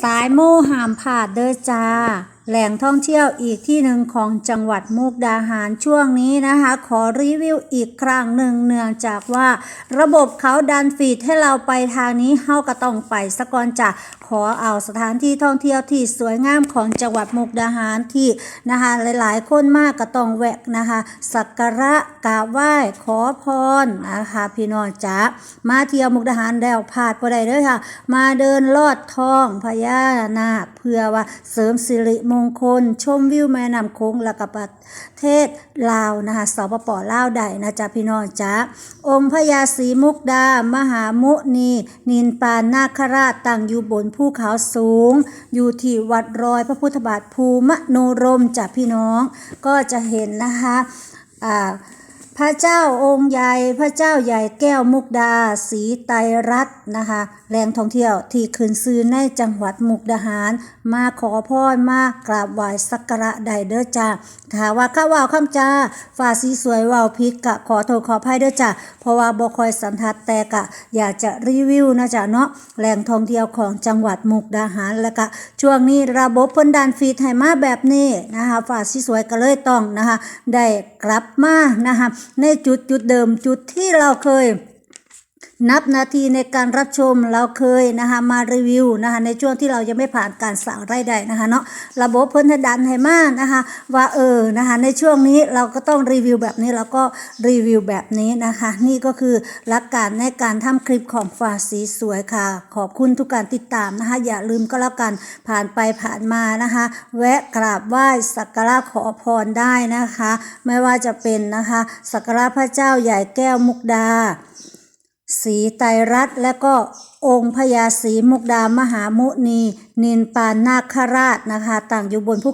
สายโมหามผาดเด้อจ้า แหล่งท่องเที่ยวอีกที่หนึ่งของจังหวัดมุกดาหารช่วงนี้นะคะ ขอรีวิวอีกครั้งหนึ่งเนื่องจากว่า ระบบเขาดันฟีดให้เราไปทางนี้เฮาก็ต้องไปสะก่อนจ้ะขอเอาสถานที่ท่องเที่ยวที่สวยงามของจังหวัดมุกดาหารที่นะคะหลาย ๆ คนมากก็ต้องแวะนะคะสักการะกราบไหว้ขอพรนะคะพี่น้องจ๋ามาเที่ยวมุกดาหารแล้วพลาดบ่ได้เด้อค่ะ มาเดินลอดท้องพญานาคเพื่อว่าเสริมสิริมงคล ชมวิวแม่น้ำโค้งและกับประเทศลาวนะคะสปปลาวได้นะจ๊ะพี่น้องจ๊ะองค์พญาศรีมุกดา มหามุนี นินปานนาคราชตั้งอยู่บนภูเขาสูง อยู่ที่วัดรอยพระพุทธบาทภูมโนรมจ้ะพี่น้อง ก็จะเห็นนะคะอ่า พระเจ้าองค์ใหญ่พระเจ้าใหญ่แก้วมุกดาศรีไตรัตนะคะแหล่งท่องเที่ยวที่ขึ้นซื้อในจังหวัดมุกดาหาร มาขอพรมากราบไหว้สักการะใดเด้อจ้าถ้าว่าข้าว่าวคำจ้าฝ่าสีสวยว่าวพิษกะขอโทษขออภัยเด้อจ้าเพราะว่าบ่คอยสันทัดแต่กะ อยากจะรีวิวนะจ๊ะเนาะแหล่งท่องเที่ยวของจังหวัดมุกดาหารแล้วก็ช่วงนี้ระบบเพิ่นดันฟีดให้มาแบบนี้นะคะฝ่าสีสวยก็เลยต้องนะคะได้กลับมานะคะในจุดจุดเดิมจุดที่เราเคย นับนาทีในการรับชมเราเคยนะคะมารีวิวนะคะในช่วงที่เรายังไม่ผ่านการสั่งรายได้นะคะเนาะระบบเพิ่นให้ดันให้มากนะคะว่าเออนะคะในช่วงนี้เราก็ต้องรีวิวแบบนี้แล้วก็รีวิวแบบนี้นะคะ นี่ก็คือหลักการในการทำคลิปของฟ้าสีสวยค่ะ ขอบคุณทุกการติดตามนะคะอย่าลืมก็แล้วกันผ่านไปผ่านมานะคะแวะกราบไหว้สักการะขอพรได้นะคะ ไม่ว่าจะเป็นนะคะสักการะพระเจ้าใหญ่แก้วมุกดา ศรีไตรรัตน์และก็องค์พญาศรีมุกดามหามุนีนินปานนาคราชนะคะ ต่างอยู่บนภู